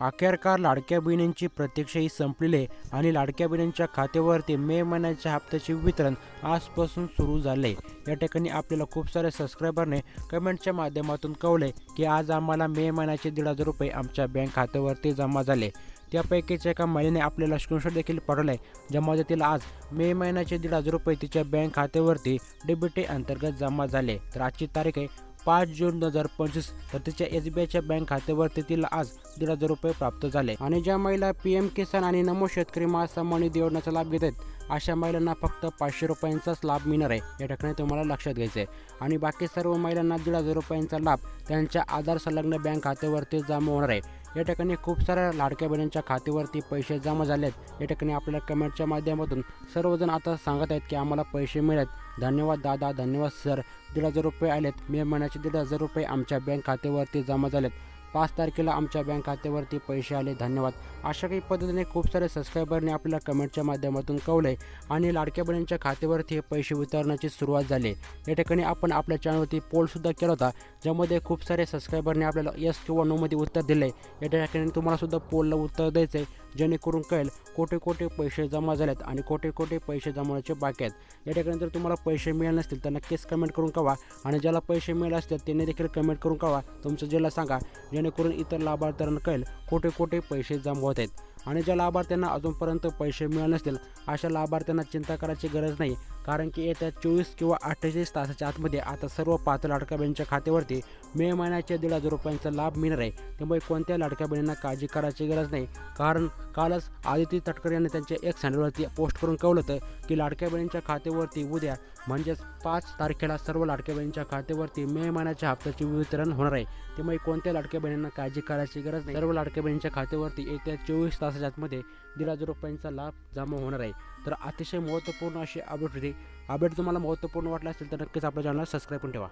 अखेरकार लाडक्या बहिणींची प्रतीक्षाही संपलेली आहे आणि लाडक्या बहिणींच्या खात्यावरती मे महिन्याच्या हप्त्याचे वितरण आजपासून सुरू झाले. या ठिकाणी आपल्याला खूप सारे सबस्क्रायबरने कमेंटच्या माध्यमातून कळले की आज आम्हाला मे महिन्याचे दीड हजार रुपये आमच्या बँक खात्यावरती जमा झाले. त्यापैकीच एका महिलेने आपल्याला स्क्रीनशॉट देखील पाठवला आहे ज्यामध्ये तिला आज मे महिन्याचे दीड हजार रुपये तिच्या बँक खात्यावरती डेबिटे अंतर्गत जमा झाले. तर आजची तारीख आहे पाच जून दोन हजार पंचवीस तर तिच्या एस बी आयच्या बँक खात्यावरती तिला आज दीड हजार रुपये प्राप्त झाले. आणि ज्या महिला पी एम किसान आणि नमो शेतकरी महासन्मान निधी योजनेचा लाभ घेत आहेत अशा महिलांना फक्त पाचशे रुपयांचाच लाभ मिळणार आहे. या ठिकाणी तुम्हाला लक्षात घ्यायचं आहे आणि बाकी सर्व महिलांना दीड हजार रुपयांचा लाभ त्यांच्या आधार संलग्न बँक खात्यावरती जमा होणार आहे. या ठिकाणी खूप साऱ्या लाडक्या बहिणींच्या खात्यावरती पैसे जमा झाले आहेत या ठिकाणी आपल्या कमेंटच्या माध्यमातून सर्वजण आता सांगत आहेत की आम्हाला पैसे मिळत धन्यवाद दादा धन्यवाद सर. दीड हजार रुपये आलेत. मे महिन्याचे दीड हजार रुपये आमच्या बँक खात्यावरती जमा झालेत. पाच तारखेला आमच्या बँक खात्यावरती पैसे आले. धन्यवाद. अशा काही पद्धतीने खूप सारे सबस्क्रायबरने आपल्याला कमेंटच्या माध्यमातून कळले आणि लाडक्या बहिणींच्या खात्यावरती हे पैसे वितरण्याची सुरुवात झाली. या ठिकाणी आपण आपल्या चॅनलवरती पोलसुद्धा केला होता ज्यामध्ये खूप सारे सबस्क्रायबरने आपल्याला यस किंवा नोमध्ये उत्तर दिले या ठिकाणी तुम्हालासुद्धा पोलला उत्तर द्यायचं आहे जेणेकरून कळेल कोटे कोटे पैसे जमा झालेत आणि कोटे कोटे पैसे जमवण्याचे बाकी आहेत. या ठिकाणी जर तुम्हाला पैसे मिळाले नसतील तर नक्कीच कमेंट करून कळवा आणि ज्याला पैसे मिळाले असतील त्यांनी देखील कमेंट करून कळवा. तुमचं जिल्हा सांगा जेणेकरून इतर लाभार्थ्यांना कळेल कोटी कोटी पैसे जमवत आहेत. आणि ज्या लाभार्थ्यांना अजूनपर्यंत पैसे मिळाले नसतील अशा लाभार्थ्यांना चिंता करायची गरज नाही. कारण की येत्या चोवीस किंवा अठ्ठेचाळीस तासाच्या आतमध्ये आता सर्व पाच लाडक्या बहिणींच्या खात्यावरती मे महिन्याच्या दीड हजार रुपयांचा लाभ मिळणार आहे. त्यामुळे कोणत्या लाडक्या बहिणींना काळजी करायची गरज नाही. कारण कालच आदिती तटकर यांनी त्यांच्या एक सँडलवरती पोस्ट करून कळवलं होतं की लाडक्या बहिणींच्या खात्यावरती उद्या म्हणजेच पाच तारखेला सर्व लाडक्या बहिणींच्या खात्यावरती मे महिन्याच्या हप्त्याचे वितरण होणार आहे. त्यामुळे कोणत्या लाडक्या बहिणींना काळजी करायची गरज नाही. सर्व लाडक्या बहिणींच्या खात्यावरती येत्या चोवीस तासाच्या आतमध्ये दीड हजार रुपयांचा लाभ जमा होणार आहे. तर अतिशय महत्त्वपूर्ण अशी अपडेट होती. अपडेट तुम्हाला महत्त्वपूर्ण वाटलं असेल तर नक्कीच आपल्या चॅनलला सबस्क्राईब करून ठेवा.